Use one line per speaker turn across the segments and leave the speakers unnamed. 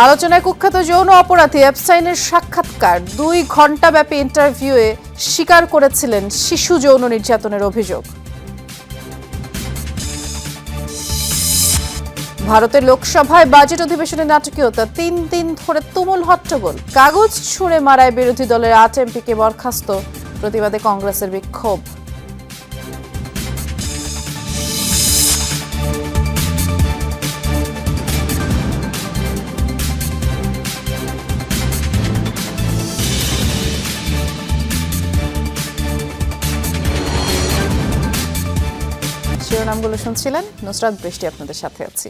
আলোচনায় কুখ্যাত যৌন অপরাধী অ্যাপসাইনের সাক্ষাৎকার। দুই ঘণ্টা ব্যাপী ইন্টারভিউয়ে স্বীকার করেছিলেন শিশু যৌন নির্যাতনের অভিযোগ। ভারতের লোকসভায় বাজেট অধিবেশনের নাটকীয়তা, তিন দিন ধরে তুমুল হট্টগোল। কাগজ ছুঁড়ে মারায় বিরোধী দলের আট এমপিকে বরখাস্ত প্রতিবাদে কংগ্রেসের বিক্ষোভ। শিরোনামগুলো শুনছিলেন। নুসরাত বৃষ্টি আপনাদের সাথে আছি।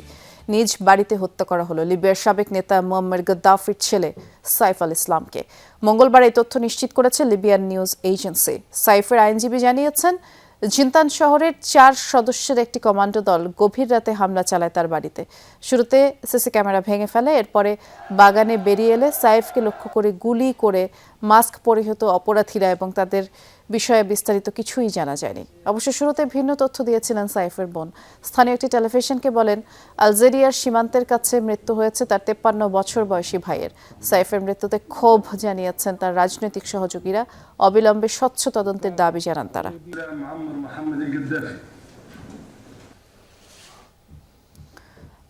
নিজ বাড়িতে হত্যা করা হলো লিবিয়ার সাবেক নেতা মোহাম্মদ গদ্দাফির ছেলে সাইফ আল ইসলামকে। মঙ্গলবার এই তথ্য নিশ্চিত করেছে লিবিয়ান নিউজ এজেন্সি। সাইফের আইনজীবী জানিয়েছেন, জিন্তান শহরের চার সদস্যের একটি কমান্ডো দল গভীর রাতে হামলা চালায় তার বাড়িতে। শুরুতে সিসি ক্যামেরা ভেঙে ফেলে, এরপরে বাগানে বেরিয়ে এলে সাইফকে লক্ষ্য করে গুলি করে মাস্ক পরিহিত অপরাধীরা এবং তাদের বিষয়ে বিস্তারিত কিছুই জানা যায়নি। অবশ্য শুরুতে ভিন্ন তথ্য দিয়েছিলেন সাইফের বোন। স্থানীয় একটি টেলিভিশনকে বলেন, আলজেরিয়ার সীমান্তের কাছে মৃত্যু হয়েছে তার তেপ্পান্ন বছর বয়সী ভাইয়ের। সাইফের মৃত্যুতে ক্ষোভ জানিয়েছেন তার রাজনৈতিক সহযোগীরা। অবিলম্বে স্বচ্ছ তদন্তের দাবি জানান তারা।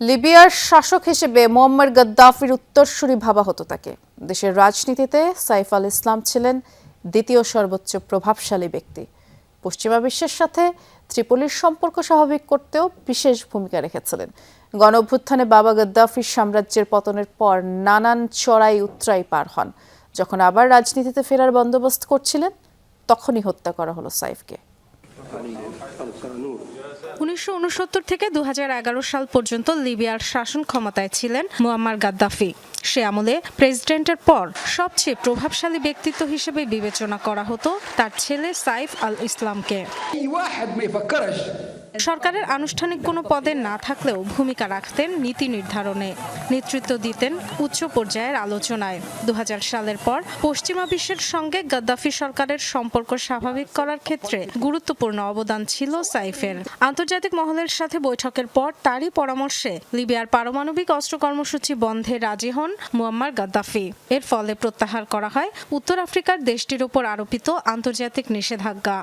লিবিয়ার শাসক হিসেবে মোহাম্মদ গদ্দাফির উত্তরসূরি ভাবা হতো তাকে। দেশের রাজনীতিতে সাইফ আল ইসলাম ছিলেন দ্বিতীয় সর্বোচ্চ প্রভাবশালী ব্যক্তি। পশ্চিমা বিশ্বের সাথে ত্রিপলির সম্পর্ক স্বাভাবিক করতেও বিশেষ ভূমিকা রেখেছিলেন। গণ অভ্যুত্থানে বাবা গদ্দাফির সাম্রাজ্যের পতনের পর নানান চড়াই উত্তরাই পার হন। যখন আবার রাজনীতিতে ফেরার বন্দোবস্ত করছিলেন, তখনই হত্যা করা হলো সাইফকে।
উনিশশো উনসত্তর থেকে দু হাজার এগারো সাল পর্যন্ত লিবিয়ার শাসন ক্ষমতায় ছিলেন মুয়াম্মার গাদ্দাফি। সে আমলে প্রেসিডেন্টের পর সবচেয়ে প্রভাবশালী ব্যক্তিত্ব হিসেবে বিবেচনা করা হতো তার ছেলে সাইফ আল ইসলামকে সরকারের আনুষ্ঠানিক কোনো পদে না থাকলেও ভূমিকা রাখতেন নীতি নির্ধারণে। নেতৃত্ব দিতেন উচ্চ পর্যায়ের আলোচনায়। দু হাজার সালের পর পশ্চিমা বিশ্বের সঙ্গে গাদ্দাফি সরকারের সম্পর্ক স্বাভাবিক করার ক্ষেত্রে গুরুত্বপূর্ণ অবদান ছিল সাইফের। আন্তর্জাতিক মহলের সাথে বৈঠকের পর তারই পরামর্শে লিবিয়ার পারমাণবিক অস্ত্র কর্মসূচি বন্ধে রাজি হন মুয়াম্মার গাদ্দাফি। এর ফলে প্রত্যাহার করা হয় উত্তর আফ্রিকার দেশটির উপর আরোপিত আন্তর্জাতিক নিষেধাজ্ঞা।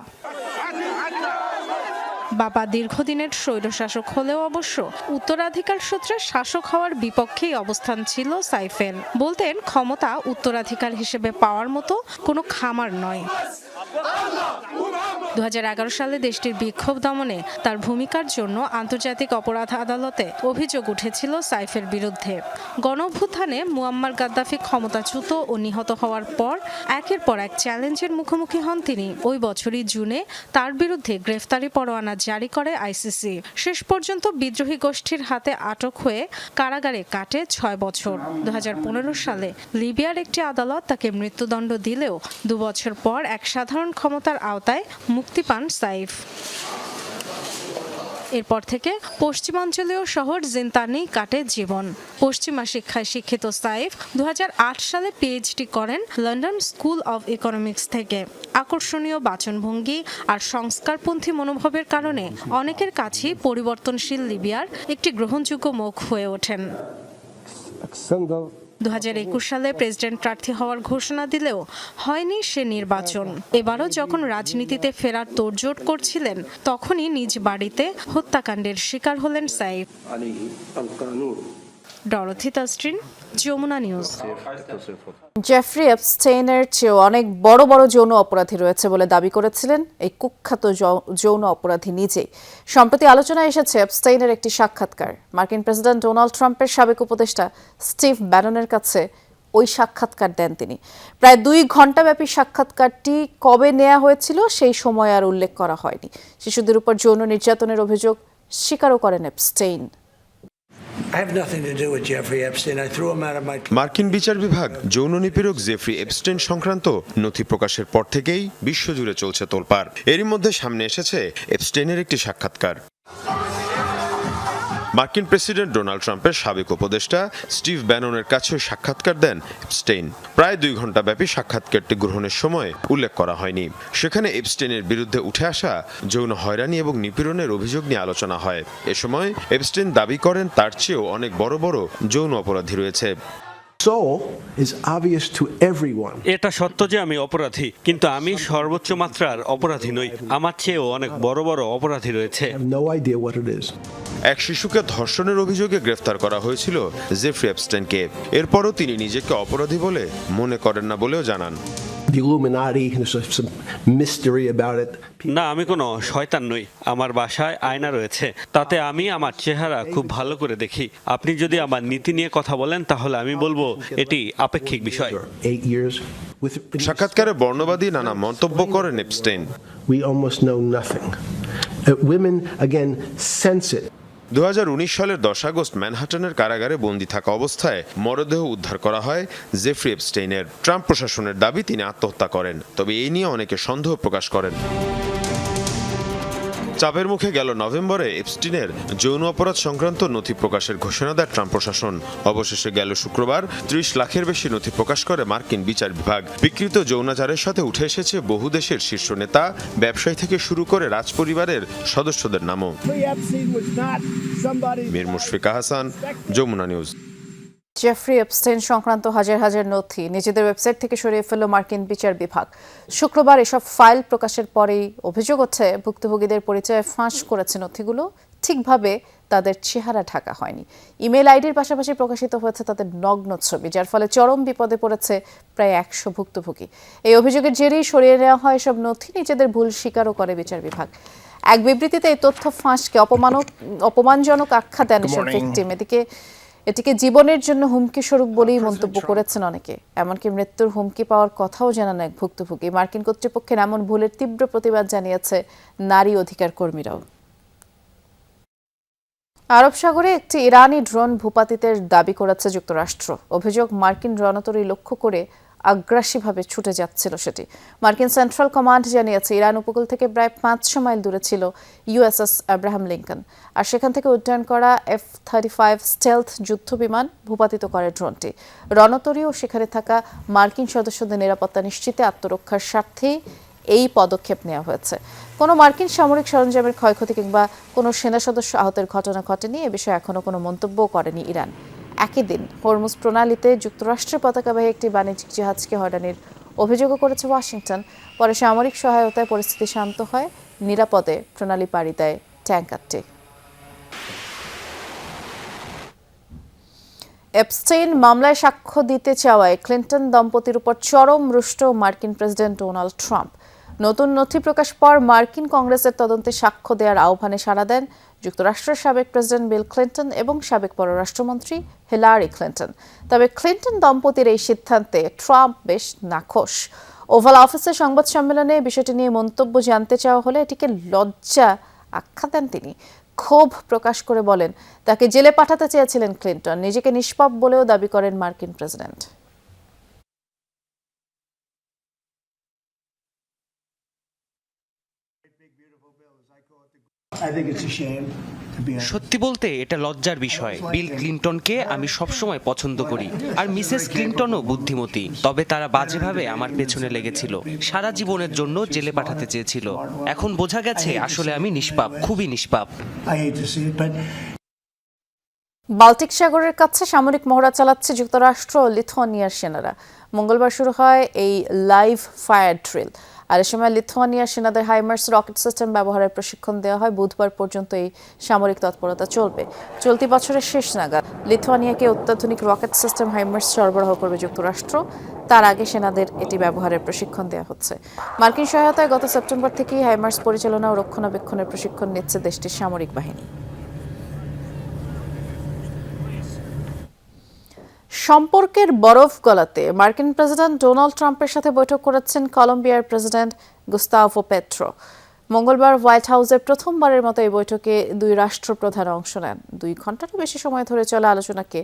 বাবা দীর্ঘদিনের স্বৈরশাসক হলেও অবশ্য উত্তরাধিকার সূত্রে শাসক হওয়ার বিপক্ষেই অবস্থান ছিল সাইফের বলতেন, ক্ষমতা উত্তরাধিকার হিসেবে পাওয়ার মতো কোনো খামার নয়। দু সালে দেশটির বিক্ষোভ দমনে তার ভূমিকার জন্য আন্তর্জাতিক অপরাধ আদালতে অভিযোগ উঠেছিল সাইফের বিরুদ্ধে। গণঅভ্যুত্থানে মুয়াম্মার গাদ্দাফি ক্ষমতাচ্যুত ও নিহত হওয়ার পর একের পর এক চ্যালেঞ্জের মুখোমুখি হন তিনি। ওই বছরই জুনে তার বিরুদ্ধে গ্রেফতারি পরোয়ানা জারি করে আইসিসি। শেষ পর্যন্ত বিদ্রোহী গোষ্ঠীর হাতে আটক হয়ে কারাগারে কাটে ছয় বছর। দু হাজার পনেরো সালে লিবিয়ার একটি আদালত তাকে মৃত্যুদণ্ড দিলেও দু বছর পর এক সাধারণ ক্ষমতার আওতায় মুক্তি পান সাইফ। এরপর থেকে পশ্চিমাঞ্চলীয় শহর জিন্তানেই কাটে জীবন। পশ্চিমা শিক্ষায় শিক্ষিত সাইফ দু হাজার আট সালে পিএইচডি করেন লন্ডন স্কুল অব ইকোনমিক্স থেকে। আকর্ষণীয় বাচনভঙ্গি আর সংস্কারপন্থী মনোভাবের কারণে অনেকের কাছেই পরিবর্তনশীল লিবিয়ার একটি গ্রহণযোগ্য মুখ হয়ে ওঠেন। দু হাজার একুশ সালে প্রেসিডেন্ট প্রার্থী হওয়ার ঘোষণা দিলেও হয়নি সে নির্বাচন। এবারও যখন রাজনীতিতে ফেরার তোড়জোড় করছিলেন, তখনই নিজ বাড়িতে হত্যাকাণ্ডের শিকার হলেন সাইফ। ডরথি তাস্ট্রিন যমুনা নিউজ।
জেফ্রি এপস্টেইনের চেয়েও অনেক বড় বড় যৌন অপরাধী রয়েছে বলে দাবি করেছিলেন এই কুখ্যাত যৌন অপরাধী নিজেই। সম্প্রতি আলোচনায় এসেছে এপস্টেইনের একটি সাক্ষাৎকার। মার্কিন প্রেসিডেন্ট ডোনাল্ড ট্রাম্পের সাবেক উপদেষ্টা স্টিভ ব্যাননের কাছে ওই সাক্ষাৎকার দেন তিনি। প্রায় দুই ঘণ্টাব্যাপী সাক্ষাৎকারটি কবে নেওয়া হয়েছিল সেই সময় আর উল্লেখ করা হয়নি। শিশুদের উপর যৌন নির্যাতনের অভিযোগ স্বীকারও করেন এপস্টেইন।
মার্কিন বিচার বিভাগ যৌন নিপীড়ক জেফ্রি এপস্টেন সংক্রান্ত নথি প্রকাশের পর থেকেই বিশ্বজুড়ে চলছে তোলপাড়। এরই মধ্যে সামনে এসেছে এপস্টেনের একটি সাক্ষাৎকার। মার্কিন প্রেসিডেন্ট ডোনাল্ড ট্রাম্পের সাবেক উপদেষ্টা স্টিভ ব্যাননের কাছে সাক্ষাৎকার দেন এপস্টেইন। প্রায় দুই ঘণ্টা ব্যাপী সাক্ষাৎকারটি গ্রহণের সময় উল্লেখ করা হয়নি। সেখানে এপস্টেইনের বিরুদ্ধে উঠে আসা যৌন হয়রানি এবং নিপীড়নের অভিযোগ নিয়ে আলোচনা হয়। এ সময় এপস্টেইন দাবি করেন তার চেয়েও অনেক বড় বড় যৌন অপরাধী রয়েছে।
Soul is obvious to everyone.
এটা সত্য যে আমি অপরাধী কিন্তু আমি সর্বোচ্চ মাত্রার অপরাধী নই আমার চেয়েও অনেক বড় বড় অপরাধী রয়েছে
I have no idea what it is.
এক শিশুকে ধর্ষণের অভিযোগে গ্রেফতার করা হয়েছিল জেফ্রি অ্যাপস্টেনকে এরপরও তিনি নিজেকে অপরাধী বলে মনে করেন না বলেও জানান
The Illuminati, there's some mystery about it.
না আমি কোনো শয়তান নই আমার বাসায় আয়না রয়েছে তাতে আমি আমার চেহারা খুব ভালো করে দেখি আপনি যদি আমার নীতি নিয়ে কথা বলেন তাহলে আমি বলব এটি আপেক্ষিক বিষয়
সাক্ষাৎকারে বর্ণবাদী নানা মন্তব্য করেন Epstein
we almost know nothing. Uh, women again sense it.
দু হাজার উনিশ সালের দশ আগস্ট ম্যানহাটনের কারাগারে বন্দি থাকা অবস্থায় মরদেহ উদ্ধার করা হয় জেফ্রি এপস্টেইনের। ট্রাম্প প্রশাসনের দাবি তিনি আত্মহত্যা করেন। তবে এই নিয়ে অনেকে সন্দেহ প্রকাশ করেন। চাপের মুখে গেল নভেম্বরে এপস্টিনের যৌন অপরাধ সংক্রান্ত নথি প্রকাশের ঘোষণা দেয় ট্রাম্প প্রশাসন। অবশেষে গেল শুক্রবার ত্রিশ লাখের বেশি নথি প্রকাশ করে মার্কিন বিচার বিভাগ। বিকৃত যৌনাচারের সাথে উঠে এসেছে বহু দেশের শীর্ষ নেতা। ব্যবসায়ী থেকে শুরু করে রাজপরিবারের সদস্যদের নামও। Mir Mushfika Hasan Jamuna news.
Jeffrey Epstein সংক্রান্ত হাজার হাজার নথি নিজেদের ওয়েবসাইট থেকে সরিয়ে ফেলল মার্কিন বিচার বিভাগ। শুক্রবার এসব ফাইল প্রকাশের পরেই অভিযোগ হচ্ছে ভুক্তভোগীদের পরিচয় ফাঁস করেছে নথিগুলো। ঠিকভাবে তাদের চেহারা ঢাকা হয়নি। ইমেল আইডির পাশাপাশি প্রকাশিত হয়েছে তাদের নগ্ন ছবি যার ফলে চরম বিপদে পড়েছে প্রায় একশো ভুক্তভোগী। এই অভিযোগের জেরেই সরিয়ে নেওয়া হয় এসব নথি নিজেদের ভুল স্বীকারও করে বিচার বিভাগ। এক বিবৃতিতে এই তথ্য ফাঁসকে অপমানক অপমানজনক আখ্যা দেন এসব ভিকটিম এদিকে এটিকে জীবনের জন্য হুমকি স্বরূপ বলেই মন্তব্য করেছেন অনেকে। এমনকি মৃত্যুর হুমকি পাওয়ার কথাও জানান এক ভুক্তভোগী। মার্কিন কর্তৃপক্ষের এমন ভুলের তীব্র প্রতিবাদ জানিয়েছে নারী অধিকার কর্মীরাও। আরব সাগরে একটি ইরানি ড্রোন ভূপাতিতের দাবি করেছে যুক্তরাষ্ট্র। অভিযোগ মার্কিন রণতরী লক্ষ্য করে আগ্রাসীভাবে ছুটে যাচ্ছিল সেটি। মার্কিন সেন্ট্রাল কমান্ড জানিয়েছে, ইরান উপকূল থেকে প্রায় পাঁচশো মাইল দূরে ছিল ইউএসএস আব্রাহাম লিঙ্কন আর সেখান থেকে উড্ডয়ন করা এফ থার্টি ফাইভ স্টেলথ যুদ্ধ বিমান ভূপাতিত করে ড্রোনটি। রণতরী ও সেখানে থাকা মার্কিন সদস্যদের নিরাপত্তা নিশ্চিতে আত্মরক্ষার স্বার্থেই এই পদক্ষেপ নেওয়া হয়েছে। কোনো মার্কিন সামরিক সরঞ্জামের ক্ষয়ক্ষতি কিংবা কোনো সেনা সদস্য আহতের ঘটনা ঘটেনি, এ বিষয়ে এখনও কোনো মন্তব্যও করেনি ইরান। একই দিন হরমুজ প্রণালীতে যুক্তরাষ্ট্রের পতাকাবাহী একটি বাণিজ্যিক জাহাজকে হয়রানির অভিযোগও করেছে ওয়াশিংটন। পরে সামরিক সহায়তায় পরিস্থিতি শান্ত হয়, নিরাপদে প্রণালী পাড়ি দেয় ট্যাঙ্কারটি। এপস্টেইন মামলায় সাক্ষ্য দিতে চাওয়ায় ক্লিন্টন দম্পতির উপর চরম রুষ্ট মার্কিন প্রেসিডেন্ট ডোনাল্ড ট্রাম্প। নতুন নথি প্রকাশ পর মার্কিন কংগ্রেসের তদন্তে সাক্ষ্য দেওয়ার আহ্বানে সাড়া দেন যুক্তরাষ্ট্রের সাবেক প্রেসিডেন্ট বিল ক্লিন্টন এবং সাবেক পররাষ্ট্রমন্ত্রী হিলারি ক্লিন্টন। তবে ক্লিন্টন দম্পতির এই সিদ্ধান্তে ট্রাম্প বেশ নাখোশ। ওভাল অফিসের সংবাদ সম্মেলনে বিষয়টি নিয়ে মন্তব্য জানতে চাওয়া হলে এটিকে লজ্জা আখ্যা দেন তিনি। ক্ষোভ প্রকাশ করে বলেন, তাকে জেলে পাঠাতে চেয়েছিলেন ক্লিন্টন, নিজেকে নিষ্পাপ বলেও দাবি করেন মার্কিন প্রেসিডেন্ট।
সত্যি বলতে এটা লজ্জার বিষয়। বিল ক্লিন্টনকে আমি সবসময় পছন্দ করি। আর মিসেস ক্লিন্টনও বুদ্ধিমতী। তবে তারা বাজেভাবে আমার পেছনে লেগেছিল। সারা জীবনের জন্য জেলে পাঠাতে চেয়েছিল। এখন বোঝা গেছে আসলে আমি নিষ্পাপ খুবই নিষ্পাপ।
বাল্টিক সাগরের কাছে সামরিক মহড়া চালাচ্ছে যুক্তরাষ্ট্র ও লিথুয়ানিয়ার সেনারা। মঙ্গলবার শুরু হয় এই লাইভ ফায়ার ড্রিল আর এ সময় লিথুয়ানিয়ার সেনাদের হাইমার্স রকেট সিস্টেম ব্যবহারের প্রশিক্ষণ দেওয়া হয়। বুধবার পর্যন্ত এই সামরিক তৎপরতা চলবে। চলতি বছরের শেষ নাগাদ লিথুয়ানিয়াকে অত্যাধুনিক রকেট সিস্টেম হাইমার্স সরবরাহ করবে যুক্তরাষ্ট্র। তার আগে সেনাদের এটি ব্যবহারের প্রশিক্ষণ দেওয়া হচ্ছে। মার্কিন সহায়তায় গত সেপ্টেম্বর থেকেই হাইমার্স পরিচালনা ও রক্ষণাবেক্ষণের প্রশিক্ষণ নিচ্ছে দেশটির সামরিক বাহিনী। সম্পর্কের বরফ গলাতে মার্কিন প্রেসিডেন্ট ডোনাল্ড ট্রাম্পের সাথে বৈঠক করেছেন কলম্বিয়ার প্রেসিডেন্ট গুস্তাভো পেট্রো মঙ্গলবার হোয়াইট হাউসে প্রথমবারের মতো এই বৈঠকে দুই রাষ্ট্রপ্রধান অংশ নেন। দুই ঘন্টারও বেশি সময় ধরে চলা আলোচনাকে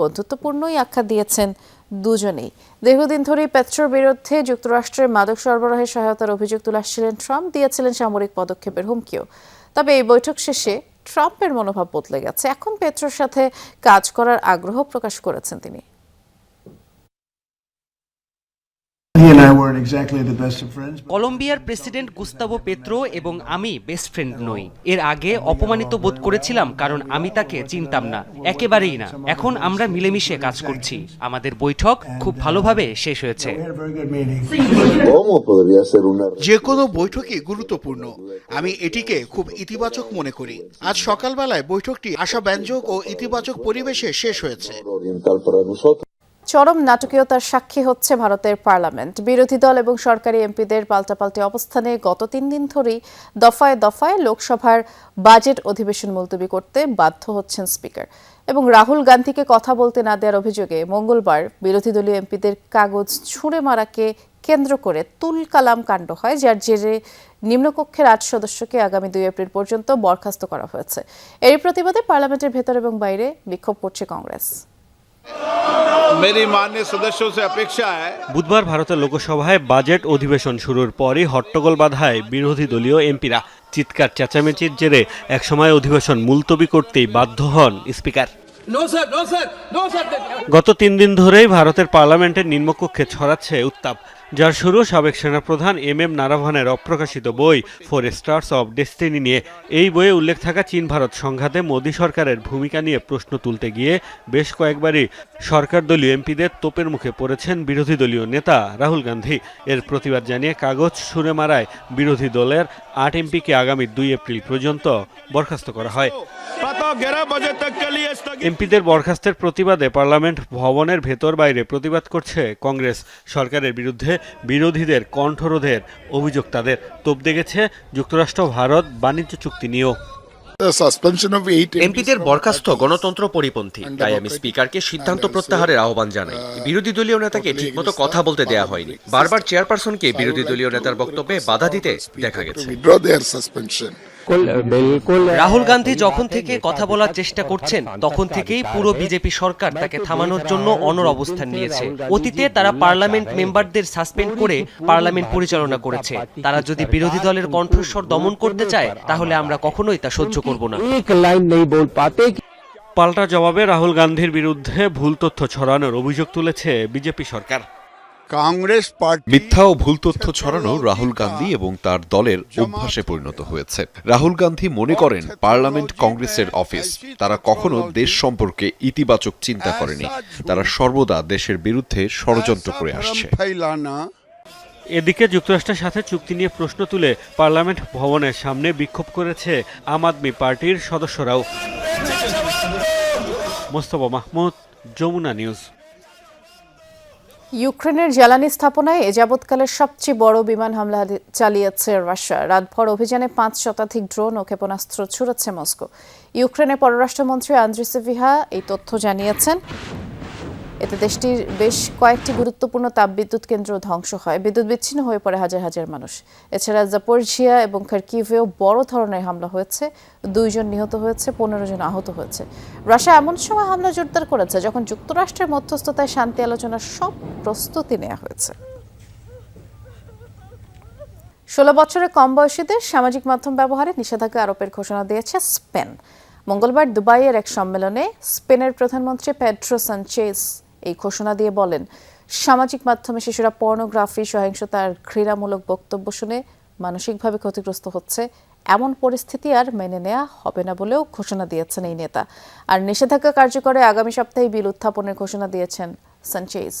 বন্ধুত্বপূর্ণই আখ্যা দিয়েছেন দুজনেই। দীর্ঘদিন ধরেই পেট্রোর বিরুদ্ধে যুক্তরাষ্ট্রের মাদক সরবরাহের সহায়তার অভিযোগ তুলে আসছিলেন ট্রাম্প, দিয়েছিলেন সামরিক পদক্ষেপের হুমকিও। তবে এই বৈঠক শেষে ট্রাম্পের মনোভাব বদলে গেছে। এখন পেট্রোর সাথে কাজ করার আগ্রহ প্রকাশ করেছেন তিনি।
কলম্বিয়ার প্রেসিডেন্ট গুস্তাভো পেত্রো এবং আমি বেস্ট ফ্রেন্ড নই। এর আগে অপমানিত বোধ করেছিলাম কারণ আমি তাকে চিনতাম না। একেবারেই না। এখন আমরা মিলেমিশে কাজ করছি। আমাদের বৈঠক খুব ভালোভাবে শেষ হয়েছে।
We had a very good meeting.
যে কোনো বৈঠকই গুরুত্বপূর্ণ। আমি এটিকে খুব ইতিবাচক মনে করি। আজ সকালবেলায় বৈঠকটি আশাব্যঞ্জক ও ইতিবাচক পরিবেশে শেষ হয়েছে।
চরম নাটকীয়তার সাক্ষী হচ্ছে ভারতের পার্লামেন্ট। বিরোধী দল এবং সরকারি এমপিদের পাল্টাপাল্টি অবস্থানে গত তিন দিন ধরেই দফায় দফায় লোকসভার বাজেট অধিবেশন মুলতবি করতে বাধ্য হচ্ছেন স্পিকার। এবং রাহুল গান্ধীকে কথা বলতে না দেওয়ার অভিযোগে মঙ্গলবার বিরোধী দলীয় এমপিদের কাগজ ছুঁড়ে মারাকে কেন্দ্র করে তুল কালাম কাণ্ড হয়, যার জেরে নিম্নকক্ষের আট সদস্যকে আগামী দুই এপ্রিল পর্যন্ত বরখাস্ত করা হয়েছে। এর প্রতিবাদে পার্লামেন্টের ভেতর এবং বাইরে বিক্ষোভ করছে কংগ্রেস।
বুধবার ভারতের লোকসভায় বাজেট অধিবেশন শুরুর পরই হট্টগোল বাধায় বিরোধী দলীয় এমপিরা চিৎকার চেঁচামেচির জেরে একসময় অধিবেশন মুলতবি করতেই বাধ্য হন স্পিকার। গত তিন দিন ধরেই ভারতের পার্লামেন্টের নিম্নকক্ষে ছড়াচ্ছে উত্তাপ। যার শুরু সাবেক সেনাপ্রধান এম এম নারাভানের অপ্রকাশিত বই ফোর স্টার্স অব ডেস্টিনি নিয়ে। এই বইয়ে উল্লেখ থাকা চীন ভারত সংঘাতে মোদী সরকারের ভূমিকা নিয়ে প্রশ্ন তুলতে গিয়ে বেশ কয়েকবারই সরকার দলীয় এমপিদের তোপের মুখে পড়েছেন বিরোধী দলীয় নেতা রাহুল গান্ধী। এর প্রতিবাদ জানিয়ে কাগজ ছুঁড়ে মারায় বিরোধী দলের আট এমপিকে আগামী দুই এপ্রিল পর্যন্ত বরখাস্ত করা হয়। এমপিদের বরখাস্তের প্রতিবাদে পার্লামেন্ট ভবনের ভেতর বাইরে প্রতিবাদ করছে কংগ্রেস। সরকারের বিরুদ্ধে বিরোধীদের কণ্ঠরোধের অভিযোগ তাদের। তোপ দেখেছে যুক্তরাষ্ট্র ভারত বাণিজ্য চুক্তি নিয়েও।
এমপিদের বরখাস্ত গণতন্ত্র পরিপন্থী। তাই আমি স্পিকারকে সিদ্ধান্ত প্রত্যাহারের আহ্বান জানাই। বিরোধী দলীয় নেতাকে ঠিকমতো কথা বলতে দেয়া হয়নি। বারবার চেয়ারপারসনকে বিরোধী দলীয় নেতার বক্তব্যে বাধা দিতে দেখা গেছে।
রাহুল গান্ধী যখন থেকে কথা বলার চেষ্টা করছেন তখন থেকেই পুরো বিজেপি সরকার তাকে থামানোর জন্য অনর অবস্থান নিয়েছে। অতীতে তারা পার্লামেন্ট মেম্বারদের সাসপেন্ড করে পার্লামেন্ট পরিচালনা করেছে। তারা যদি বিরোধী দলের কণ্ঠস্বর দমন করতে চায় তাহলে আমরা কখনোই তা সহ্য করব না।
পাল্টা জবাবে রাহুল গান্ধীর বিরুদ্ধে ভুল তথ্য ছড়ানোর অভিযোগ তুলেছে বিজেপি সরকার।
কাংগ্রেস পার্টি
মিথ্যা ও ভুল তথ্য ছড়ানো রাহুল গান্ধী এবং তার দলের অভ্যাসে পরিণত হয়েছে। রাহুল গান্ধী মনে করেন পার্লামেন্ট কংগ্রেসের অফিস। তারা কখনো দেশ সম্পর্কে ইতিবাচক চিন্তা করেনি। তারা সর্বদা দেশের বিরুদ্ধে ষড়যন্ত্র করে আসছে।
এদিকে যুক্তরাষ্ট্রের সাথে চুক্তি নিয়ে প্রশ্ন তুলে পার্লামেন্ট ভবনের সামনে বিক্ষোভ করেছে আম আদমি পার্টির সদস্যরাও। মোস্তফা মাহমুদ যমুনা নিউজ।
ইউক্রেনের জ্বালানি স্থাপনায় এ যাবৎকালের সবচেয়ে বড় বিমান হামলা চালিয়েছে রাশিয়া। রাতভর অভিযানে পাঁচ শতাধিক ড্রোন ও ক্ষেপণাস্ত্র ছুড়েছে মস্কো। ইউক্রেনের পররাষ্ট্রমন্ত্রী আন্দ্রিসেভিহা এই তথ্য জানিয়েছেন। এতে দেশটির বেশ কয়েকটি গুরুত্বপূর্ণ তাপবিদ্যুৎ কেন্দ্র ধ্বংস হয়। বিদ্যুৎ বিচ্ছিন্ন হয়ে পড়ে হাজার হাজার মানুষ। এছাড়া জাপোরঝিয়া এবং খার্কিভেও বড় ধরনের হামলা হয়েছে। দুইজন নিহত হয়েছে, পনেরো জন আহত হয়েছে। রাশিয়া এমন সময় হামলা জোরদার করেছে যখন যুক্তরাষ্ট্রের মধ্যস্থতায় শান্তি আলোচনার সব প্রস্তুতি নেওয়া হয়েছে। ষোলো বছরের কম বয়সীদের সামাজিক মাধ্যম ব্যবহারে নিষেধাজ্ঞা আরোপের ঘোষণা দিয়েছে স্পেন। মঙ্গলবার দুবাইয়ের এক সম্মেলনে স্পেনের প্রধানমন্ত্রী পেড্রো সানচেজ এই ঘোষণা দিয়ে বলেন, সামাজিক মাধ্যমে শিশুরা পর্নোগ্রাফি সহিংসতা আর ঘৃণামূলক বক্তব্য শুনে মানসিকভাবে ক্ষতিগ্রস্ত হচ্ছে। এমন পরিস্থিতি আর মেনে নেওয়া হবে না বলেও ঘোষণা দিয়েছেন এই নেতা। আর নিষেধাজ্ঞা কার্যকরে আগামী সপ্তাহে বিল উত্থাপনের ঘোষণা দিয়েছেন সানচেজ।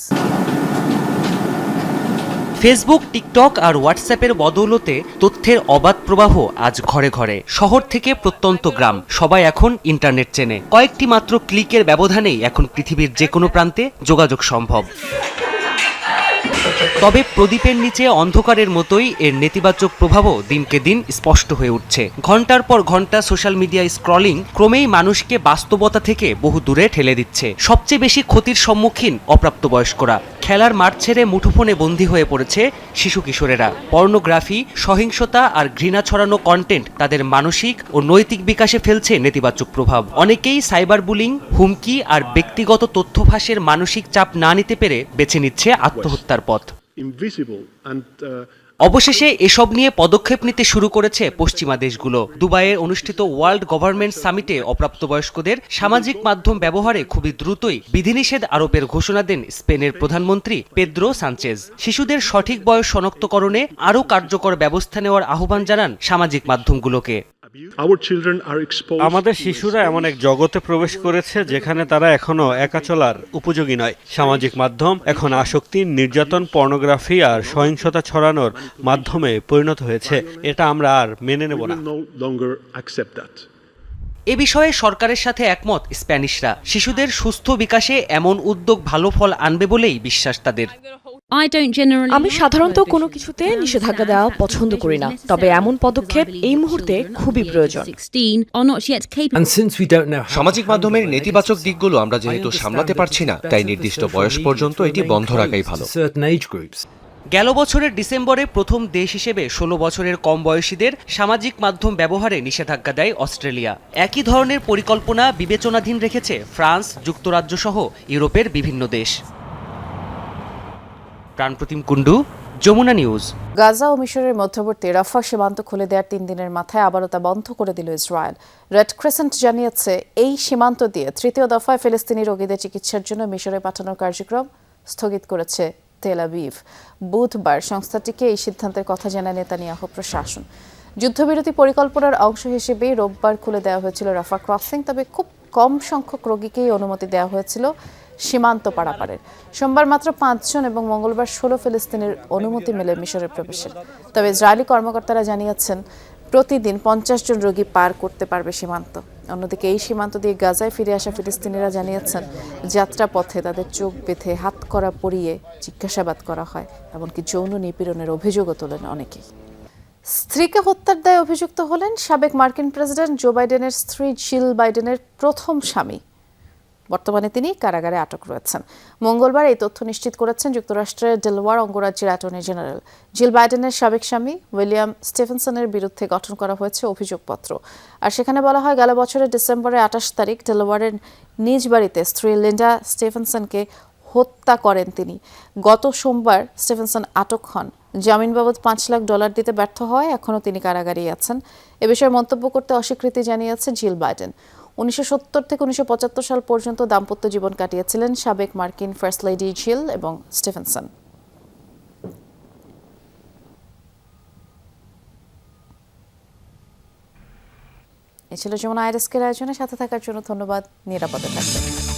ফেসবুক টিকটক আর হোয়াটসঅ্যাপের বদৌলতে তথ্যের অবাধ প্রবাহ আজ ঘরে ঘরে। শহর থেকে প্রত্যন্ত গ্রাম, সবাই এখন ইন্টারনেট চেনে। কয়েকটি মাত্র ক্লিকের ব্যবধানেই এখন পৃথিবীর যে কোনো প্রান্তে যোগাযোগ সম্ভব। তবে প্রদীপের নিচে অন্ধকারের মতোই এর নেতিবাচক প্রভাবও দিনকে দিন স্পষ্ট হয়ে উঠছে। ঘণ্টার পর ঘণ্টা সোশ্যাল মিডিয়া স্ক্রলিং ক্রমেই মানুষকে বাস্তবতা থেকে বহু দূরে ঠেলে দিচ্ছে। সবচেয়ে বেশি ক্ষতির সম্মুখীন অপ্রাপ্তবয়স্করা। খেলার মাঠ ছেড়ে মুঠোফোনে বন্দী হয়ে পড়েছে শিশু কিশোরেরা। পর্নোগ্রাফি, সহিংসতা আর ঘৃণা ছড়ানো কন্টেন্ট তাদের মানসিক ও নৈতিক বিকাশে ফেলছে নেতিবাচক প্রভাব। অনেকেই সাইবার বুলিং হুমকি আর ব্যক্তিগত তথ্য ফাঁসের মানসিক চাপ না নিতে পেরে বেছে নিচ্ছে আত্মহত্যার পথ। অবশেষে এসব নিয়ে পদক্ষেপ নিতে শুরু করেছে পশ্চিমা দেশগুলো। দুবাইয়ে অনুষ্ঠিত ওয়ার্ল্ড গভর্নমেন্ট সামিটে অপ্রাপ্তবয়স্কদের সামাজিক মাধ্যম ব্যবহারে খুবই দ্রুতই বিধিনিষেধ আরোপের ঘোষণা দেন স্পেনের প্রধানমন্ত্রী পেদ্রো সানচেজ। শিশুদের সঠিক বয়স শনাক্তকরণে আরও কার্যকর ব্যবস্থা নেওয়ার আহ্বান জানান সামাজিক মাধ্যমগুলোকে।
আমাদের শিশুরা এমন এক জগতে প্রবেশ করেছে যেখানে তারা এখনও একা চলার উপযোগী নয়। সামাজিক মাধ্যম এখন আসক্তি নির্যাতন পর্নোগ্রাফি আর সহিংসতা ছড়ানোর মাধ্যমে পরিণত হয়েছে। এটা আমরা আর মেনে নেব না।
এ বিষয়ে সরকারের সাথে একমত স্প্যানিশরা। শিশুদের সুস্থ বিকাশে এমন উদ্যোগ ভালো ফল আনবে বলেই বিশ্বাস তাদের।
আমি সাধারণত কোনো কিছুতে নিষেধাজ্ঞা দেওয়া পছন্দ করি না। তবে এমন পদক্ষেপ এই মুহূর্তে খুবই প্রয়োজন।
সামাজিক মাধ্যমের নেতিবাচক দিকগুলো আমরা যেহেতু সামলাতে পারছি না তাই নির্দিষ্ট বয়স পর্যন্ত এটি বন্ধ রাখাই ভালো।
গেল বছরের ডিসেম্বরে প্রথম দেশ হিসেবে ষোলো বছরের কম বয়সীদের সামাজিক মাধ্যম ব্যবহারে নিষেধাজ্ঞা দেয় অস্ট্রেলিয়া। একই ধরনের পরিকল্পনা বিবেচনাধীন রেখেছে ফ্রান্স যুক্তরাজ্য সহ ইউরোপের বিভিন্ন দেশ। প্রাণপ্রতিম কুণ্ডু, যমুনা নিউজ।
গাজা ও মিশরের মধ্যবর্তী রাফা সীমান্ত খুলে দেওয়ার তিন দিনের মাথায় আবারও তা বন্ধ করে দিল ইসরায়েল। রেড ক্রেসেন্ট জানিয়েছে, এই সীমান্ত দিয়ে তৃতীয় দফায় ফিলিস্তিনি রোগীদের চিকিৎসার জন্য মিশরে পাঠানোর কার্যক্রম স্থগিত করেছে তেল আবিব বুধবার সংস্থাটিকে এই সিদ্ধান্তের কথা জানায় নেতানিয়াহু প্রশাসন। যুদ্ধবিরতি পরিকল্পনার অংশ হিসেবে রোববার খুলে দেওয়া হয়েছিল রাফা ক্রসিং, তবে খুব কম সংখ্যক রোগীকেই অনুমতি দেওয়া হয়েছিল। সীমান্ত পারাপারের সোমবার মাত্র পাঁচজন এবং মঙ্গলবার ষোলো ফিলিস্তিনের অনুমতি মেলে মিশরের প্রবেশের। তবে ইসরায়েলি কর্মকর্তারা জানিয়েছেন, প্রতিদিন পঞ্চাশ জন রোগী পার করতে পারবে সীমান্ত। অন্যদিকে এই সীমান্ত দিয়ে গাজায় ফিরে আসা ফিলিস্তিনিরা জানিয়েছেন, যাত্রা পথে তাদের চোখ বেঁধে হাত করা পরিয়ে জিজ্ঞাসাবাদ করা হয়, এমনকি যৌন নিপীড়নের অভিযোগও তোলেন অনেকেই। স্ত্রীকে হত্যার দায়ে অভিযুক্ত হলেন সাবেক মার্কিন প্রেসিডেন্ট জো বাইডেনের স্ত্রী জিল বাইডেনের প্রথম স্বামী। বর্তমানে তিনি কারাগারে আটক রয়েছেন। মঙ্গলবার এই তথ্য নিশ্চিত করেছেন যুক্তরাষ্ট্রের ডেলওয়ার অঙ্গরাজ্যের অ্যাটর্নি জেনারেল। জিল বাইডেনের সাবেক স্বামী উইলিয়াম স্টিফেনসনের বিরুদ্ধে গঠন করা হয়েছে অভিযোগপত্র। আর সেখানে বলা হয়, গেল বছরের ডিসেম্বরের আঠাশ তারিখ ডেলওয়ারের নিজ বাড়িতে স্ত্রী লিন্ডা স্টিফেনসনকে হত্যা করেন তিনি। গত সোমবার স্টিফেনসন আটক হন। জামিন বাবদ পাঁচ লাখ ডলার দিতে ব্যর্থ হয় এখনও তিনি কারাগারেই আছেন। এ বিষয়ে মন্তব্য করতে অস্বীকৃতি জানিয়েছে জিল বাইডেন। উনিশশো সত্তর থেকে উনিশশো পঁচাত্তর সাল পর্যন্ত দাম্পত্য জীবন কাটিয়েছিলেন সাবেক মার্কিন ফার্স্ট লেডি জিল এবং স্টিফেনসন। এ ছিল যেমন আইরিসকের আয়োজনে সাথে থাকার জন্য ধন্যবাদ। নিরাপদে থাকবেন।